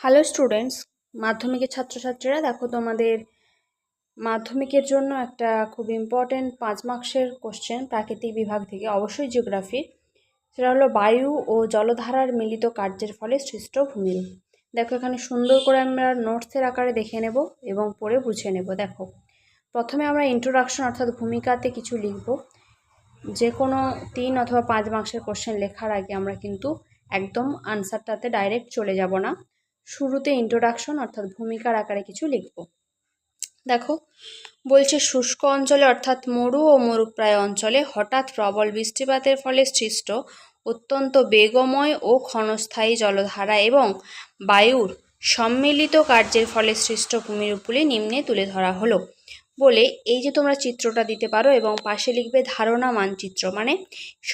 Hello students মাধ্যমিকের ছাত্রছাত্রীরা, দেখো তোমাদের মাধ্যমিকের জন্য একটা খুব ইম্পর্ট্যান্ট পাঁচ মার্কসের কোশ্চেন প্রাকৃতিক বিভাগ থেকে, অবশ্যই জিওগ্রাফি সেটা হলো বায়ু ও জলধারার মিলিত কার্যের ফলে সৃষ্ট ভূমিরূপ দেখো এখানে সুন্দর করে আমরা নোটসের আকারে দেখে নেব এবং পড়ে বুঝে নেব, দেখো। প্রথমে আমরা ইন্ট্রোডাকশন অর্থাৎ ভূমিকাতে কিছু লিখব। যে কোনো তিন অথবা পাঁচ মার্কসের কোশ্চেন লেখার আগে আমরা কিন্তু একদম আনসারটাতে ডাইরেক্ট চলে যাব না। শুরুতে ইন্ট্রোডাকশন অর্থাৎ ভূমিকার আকারে কিছু লিখব। দেখো, বলছে, শুষ্ক অঞ্চলে, অর্থাৎ মরু ও মরুপ্রায় অঞ্চলে হঠাৎ প্রবল বৃষ্টিপাতের ফলে সৃষ্ট অত্যন্ত বেগময় ও ক্ষণস্থায়ী জলধারা এবং বায়ুর সম্মিলিত কার্যের ফলে সৃষ্ট ভূমিরূপগুলি নিম্নে তুলে ধরা হলো। বলে, এই যে তোমরা চিত্রটা দিতে পারো এবং পাশে লিখবে ধারণা মানচিত্র মানে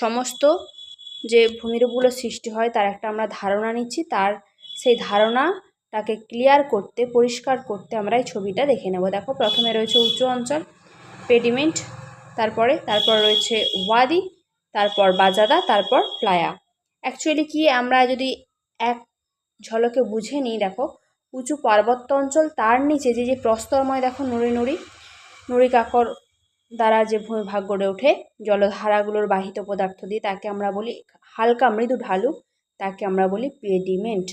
সমস্ত যে ভূমিরূপগুলো সৃষ্টি হয়, তার একটা আমরা ধারণা নিচ্ছি, তার সেই ধারণাটাকে ক্লিয়ার করতে, পরিষ্কার করতে আমরা এই ছবিটা দেখে নেব। দেখো, প্রথমে রয়েছে উঁচু অঞ্চল পেডিমেন্ট তারপরে, তারপর রয়েছে ওয়াদি তারপর বাজাদা, তারপর প্লায়া। অ্যাকচুয়ালি কি আমরা যদি এক ঝলকে বুঝে নিই, দেখো, উঁচু পার্বত্য অঞ্চল, তার নিচে যে যে প্রস্তরময়, দেখো, নুড়ি নুড়ি নুড়ি কাকর দ্বারা যে ভূমিভাগ গড়ে ওঠে, জলধারাগুলোর বাহিত পদার্থ দিয়ে, তাকে আমরা বলি হালকা মৃদু ঢালু, তাকে আমরা বলি পেডিমেন্ট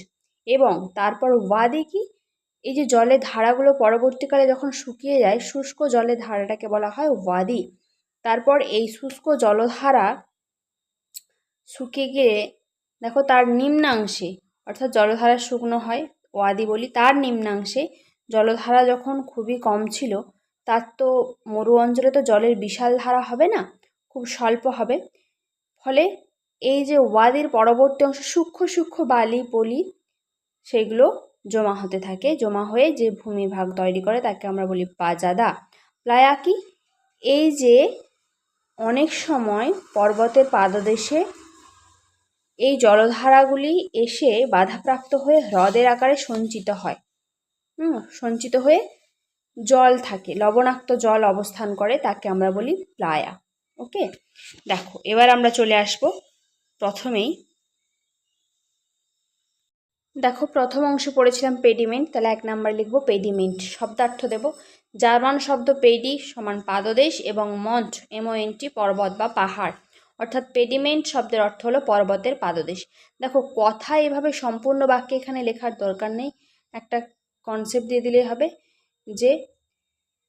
এবং তারপর ওয়াদি কি? এই যে জলের ধারাগুলো পরবর্তীকালে যখন শুকিয়ে যায়, শুষ্ক জলের ধারাটাকে বলা হয় ওয়াদি তারপর এই শুষ্ক জলধারা শুকিয়ে গিয়ে, দেখো তার নিম্নাংশে, অর্থাৎ জলধারা শুকনো হয় ওয়াদি বলি তার নিম্নাংশে, জলধারা যখন খুবই কম ছিল, তার তো মরু অঞ্চলে তো জলের বিশাল ধারা হবে না, খুব স্বল্প হবে। ফলে এই যে ওয়াদির পরবর্তী অংশ, সূক্ষ্ম সূক্ষ্ম বালি, পলি সেগুলো জমা হতে থাকে। জমা হয়ে যে ভূমিভাগ তৈরি করে তাকে আমরা বলি পাজাদা। প্লায়া কি এই যে অনেক সময় পর্বতের পাদদেশে এই জলধারাগুলি এসে বাধাপ্রাপ্ত হয়ে হ্রদের আকারে সঞ্চিত হয়। হুম, সঞ্চিত হয়ে জল থাকে। লবণাক্ত জল অবস্থান করে তাকে আমরা বলি প্লায়া। ওকে? দেখো, এবার আমরা চলে আসব প্রথমেই দেখো, প্রথম অংশ পড়েছিলাম পেডিমেন্ট, তাহলে এক নাম্বার লিখব পেডিমেন্ট, শব্দার্থ দেব। জার্মান শব্দ পেডি সমান পাদদেশ এবং মন্ট, এমওএনটি পর্বত বা পাহাড়। অর্থাৎ পেডিমেন্ট শব্দের অর্থ হলো পর্বতের পাদদেশ। দেখো, কথা এভাবে সম্পূর্ণ বাক্যে এখানে লেখার দরকার নেই। একটা কনসেপ্ট দিয়ে দিলেই হবে যে,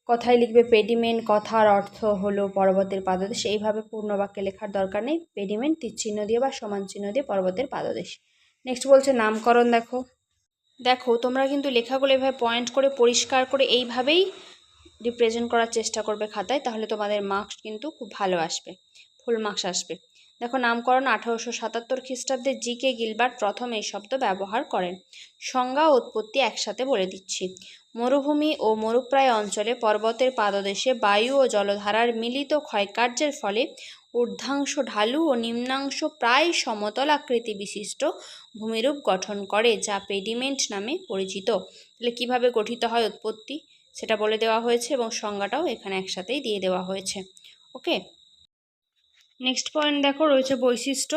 কথায় লিখবে পেডিমেন্ট, কথার অর্থ হলো পর্বতের পাদদেশ। এইভাবে পূর্ণ বাক্যে লেখার দরকার নেই। পেডিমেন্ট তীরচিহ্ন দিয়ে বা সমান চিহ্ন দিয়ে পর্বতের পাদদেশ। নেক্সট বলছে, নামকরণ দেখো। দেখো, তোমরা কিন্তু লেখাগুলো এভাবে পয়েন্ট করে, পরিষ্কার করে এইভাবেই রিপ্রেজেন্ট করার চেষ্টা করবে খাতায়, তাহলে তোমাদের মার্কস কিন্তু খুব ভালো আসবে ফুল মার্কস আসবে। দেখো, নামকরণ আঠারোশো সাতাত্তর খ্রিস্টাব্দে জি কে গিলবার্ট প্রথম এই শব্দ ব্যবহার করেন। সংজ্ঞা উৎপত্তি একসাথে বলে দিচ্ছি। মরুভূমি ও মরুপ্রায় অঞ্চলে পর্বতের পাদদেশে বায়ু ও জলধারার মিলিত ক্ষয়কার্যের ফলে ঊর্ধ্বাংশ ঢালু ও নিম্নাংশ প্রায় সমতল আকৃতি বিশিষ্ট ভূমিরূপ গঠন করে, যা পেডিমেন্ট নামে পরিচিত। তাহলে কীভাবে গঠিত হয় উৎপত্তি? সেটা বলে দেওয়া হয়েছে এবং সংজ্ঞাটাও এখানে একসাথেই দিয়ে দেওয়া হয়েছে। ওকে? নেক্সট পয়েন্ট দেখো, রয়েছে বৈশিষ্ট্য।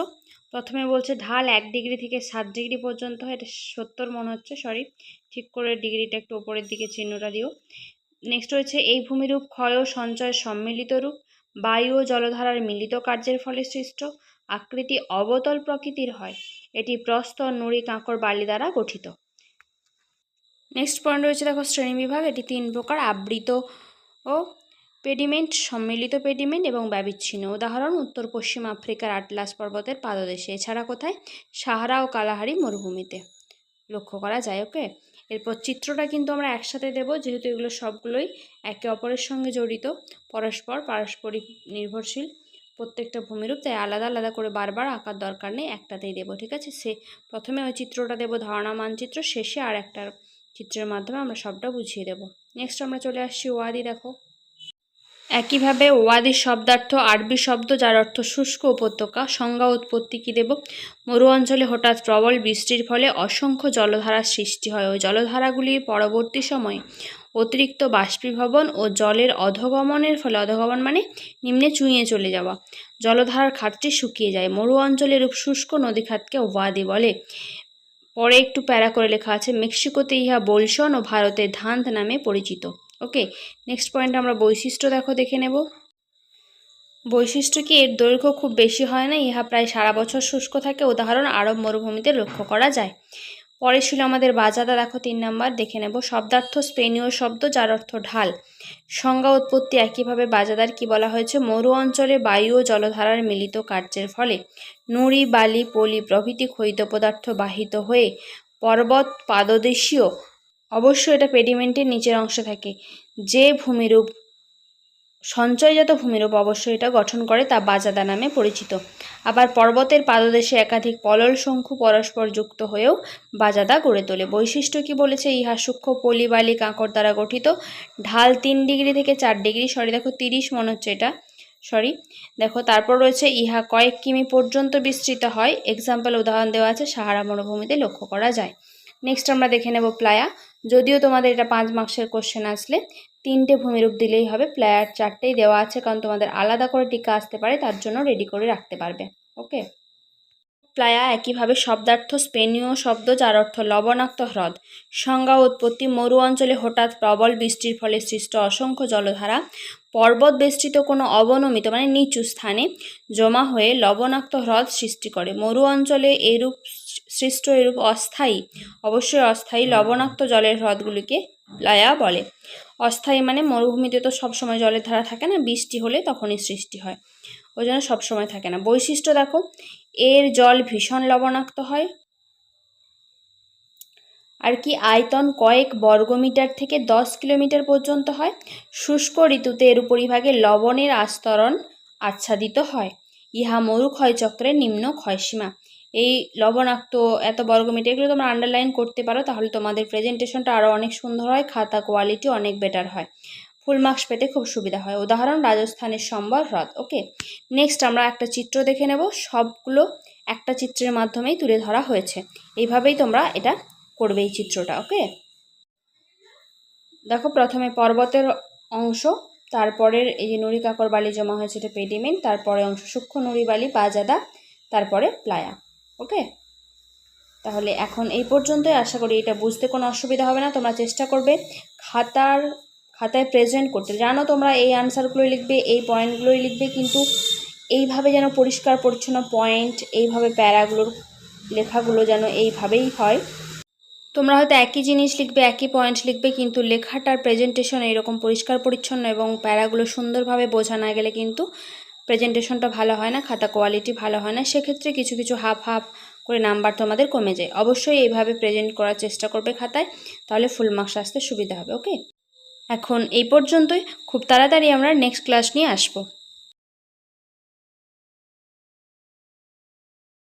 প্রথমে বলছে ঢাল এক ডিগ্রি থেকে সাত ডিগ্রি পর্যন্ত হয় এটা সত্তর মনে হচ্ছে, সরি। ঠিক করে ডিগ্রিটা একটু ওপরের দিকে চিহ্নটা দিও। নেক্সট রয়েছে, এই ভূমিরূপ ক্ষয় ও সঞ্চয় সম্মিলিত রূপ। বায়ু ও জলধারার মিলিত কার্যের ফলে সৃষ্ট আকৃতি অবতল প্রকৃতির হয়। এটি প্রস্তর নুড়ি কাঁকড় বালি দ্বারা গঠিত। নেক্সট পয়েন্ট রয়েছে, দেখো, শ্রেণি বিভাগ। এটি তিন প্রকার, আবৃত ও পেডিমেন্ট, সম্মিলিত পেডিমেন্ট এবং ব্যবিচ্ছিন্ন। উদাহরণ, উত্তর পশ্চিম আফ্রিকার আটলাস পর্বতের পাদদেশে। এছাড়া কোথায়? সাহারা ও কালাহারি মরুভূমিতে। লক্ষ্য করা যায়, ওকে? এরপর চিত্রটা কিন্তু আমরা একসাথে দেব, যেহেতু এগুলো সবগুলোই একে অপরের সঙ্গে জড়িত। পরস্পর পারস্পরিক নির্ভরশীল প্রত্যেকটা ভূমিরূপ, তাই আলাদা আলাদা করে বারবার আঁকার দরকার নেই, একটাতেই দেবো, ঠিক আছে? সে প্রথমে ওই চিত্রটা দেবো, ধারণা মানচিত্র, শেষে আর একটা চিত্রের মাধ্যমে আমরা সবটা বুঝিয়ে দেব। নেক্সট আমরা চলে আসছি ওয়াদি, দেখো। একইভাবে ওয়াদি শব্দার্থ, আরবি শব্দ, যার অর্থ শুষ্ক উপত্যকা, সংজ্ঞা উৎপত্তি কী দেব? মরু অঞ্চলে হঠাৎ প্রবল বৃষ্টির ফলে অসংখ্য জলধারার সৃষ্টি হয়। ওই জলধারাগুলি পরবর্তী সময়ে অতিরিক্ত বাষ্পীভবন ও জলের অধগমনের ফলে, অধগমন মানে নিম্নে চুঁইয়ে চলে যাওয়া। জলধারার খাতটি শুকিয়ে যায়। মরু অঞ্চলের রূপ শুষ্ক নদী খাতকে ওয়াদি বলে। পরে একটু প্যারা করে লেখা আছে, মেক্সিকোতে ইহা বোলশন ও ভারতে ধান্ত নামে পরিচিত। ওকে নেক্সট পয়েন্ট আমরা বৈশিষ্ট্য দেখো দেখে নেব। বৈশিষ্ট্য কি, এর দৈর্ঘ্য খুব বেশি হয় না, ইহা প্রায় সারা বছর শুষ্ক থাকে, উদাহরণ, আরব মরুভূমিতে লক্ষ্য করা যায়। পরে ছিল আমাদের বাজাদা দেখো তিন নাম্বার, দেখে নেব। শব্দার্থ স্পেনীয় শব্দ, যার অর্থ ঢাল। সংজ্ঞা উৎপত্তি একইভাবে বাজাদার কি বলা হয়েছে? মরু অঞ্চলে বায়ু ও জলধারার মিলিত কার্যের ফলে নুড়ি, বালি, পলি প্রভৃতি ক্ষয়িত পদার্থ বাহিত হয়ে পর্বত, পাদদেশীয় অবশ্য এটা পেডিমেন্টের নিচের অংশে থাকে। যে ভূমিরূপ, সঞ্চয়জাত ভূমিরূপ অবশ্যই এটা গঠন করে তা বাজাদা নামে পরিচিত। আবার পর্বতের পাদদেশে একাধিক পলল শঙ্খু পরস্পর যুক্ত হয়েও বাজাদা গড়ে তোলে। বৈশিষ্ট্য কি বলেছে? ইহা সূক্ষ্ম পলি বালি কাঁকড় দ্বারা গঠিত। ঢাল তিন ডিগ্রি থেকে চার ডিগ্রি, সরি, দেখো তিরিশ মনে হচ্ছে এটা, সরি, দেখো, তারপর রয়েছে, ইহা কয়েক কিমি পর্যন্ত বিস্তৃত হয়। এক্সাম্পল উদাহরণ দেওয়া আছে, সাহারা মরুভূমিতে লক্ষ্য করা যায়। নেক্সট আমরা দেখে নেব প্লায়া যদিও তোমাদের এটা পাঁচ মার্কসের কোশ্চেন আসলে, তিনটে ভূমিরূপ দিলেই হবে। প্লায়ার চারটেই দেওয়া আছে, কারণ তোমাদের আলাদা করে টিকা আসতে পারে, তার জন্য রেডি করে রাখতে পারবে। ওকে প্লায়া একইভাবে শব্দার্থ, স্পেনীয় শব্দ, যার অর্থ লবণাক্ত হ্রদ। সংজ্ঞা উৎপত্তি, মরু অঞ্চলে হঠাৎ প্রবল বৃষ্টির ফলে সৃষ্ট অসংখ্য জলধারা। পর্বত বেষ্টিত কোনো অবনমিত মানে নিচু স্থানে জমা হয়ে লবণাক্ত হ্রদ সৃষ্টি করে। মরু অঞ্চলে এরূপ সৃষ্ট এরূপ অস্থায়ী, অবশ্যই অস্থায়ী লবণাক্ত জলের হ্রদগুলিকে প্লায়া বলে। অস্থায়ী মানে মরুভূমিতে তো সবসময় জলের ধারা থাকে না, বৃষ্টি হলে তখনই সৃষ্টি হয়। ওই জন্য সবসময় থাকে না। বৈশিষ্ট্য দেখো, এর জল ভীষণ লবণাক্ত হয়। আর কি আয়তন কয়েক বর্গমিটার থেকে দশ কিলোমিটার পর্যন্ত হয়। শুষ্ক ঋতুতে এর উপরিভাগে লবণের আস্তরণ আচ্ছাদিত হয়। ইহা মরু ক্ষয়চক্রের নিম্ন ক্ষয়সীমা। এই লবণাক্ত এত বর্গমিটার, এগুলো তোমরা আন্ডারলাইন করতে পারো, তাহলে তোমাদের প্রেজেন্টেশনটা আরও অনেক সুন্দর হয়, খাতা কোয়ালিটি অনেক বেটার হয়। ফুল মার্কস পেতে খুব সুবিধা হয়। উদাহরণ, রাজস্থানের সম্বর হ্রদ ওকে নেক্সট আমরা একটা চিত্র দেখে নেব, সবগুলো একটা চিত্রের মাধ্যমেই তুলে ধরা হয়েছে। এইভাবেই তোমরা এটা করবে এই চিত্রটা ওকে দেখো, প্রথমে পর্বতের অংশ, তারপরের এই যে নুড়ি কাকর বালি জমা হয়েছে, এটা পেডিমেন্ট তারপরে অংশ সূক্ষ্ম নুড়ি বালি, বাজাদা, তারপরে প্লায়া। ওকে? তাহলে এখন এই পর্যন্তই। আশা করি এটা বুঝতে কোনো অসুবিধা হবে না। তোমরা চেষ্টা করবে খাতার, খাতায় প্রেজেন্ট করতে। জানো তোমরা এই আনসারগুলোই লিখবে, এই পয়েন্টগুলোই লিখবে, কিন্তু এইভাবে যেন পরিষ্কার পরিচ্ছন্ন পয়েন্ট এইভাবে প্যারাগুলোর লেখাগুলো যেন এইভাবেই হয়। তোমরা হয়তো একই জিনিস লিখবে, একই পয়েন্ট লিখবে, কিন্তু লেখাটার প্রেজেন্টেশন এরকম পরিষ্কার পরিচ্ছন্ন এবং প্যারাগুলো সুন্দরভাবে বোঝা না গেলে কিন্তু প্রেজেন্টেশনটা ভালো হয় না, খাতা কোয়ালিটি ভালো হয় না, সেক্ষেত্রে কিছু কিছু হাফ হাফ করে নাম্বার তোমাদের কমে যায়। অবশ্যই এইভাবে প্রেজেন্ট করার চেষ্টা করবে খাতায়, তাহলে ফুল মার্কস আসতে সুবিধা হবে ওকে এখন এই পর্যন্তই, খুব তাড়াতাড়ি আমরা নেক্সট ক্লাস নিয়ে আসব।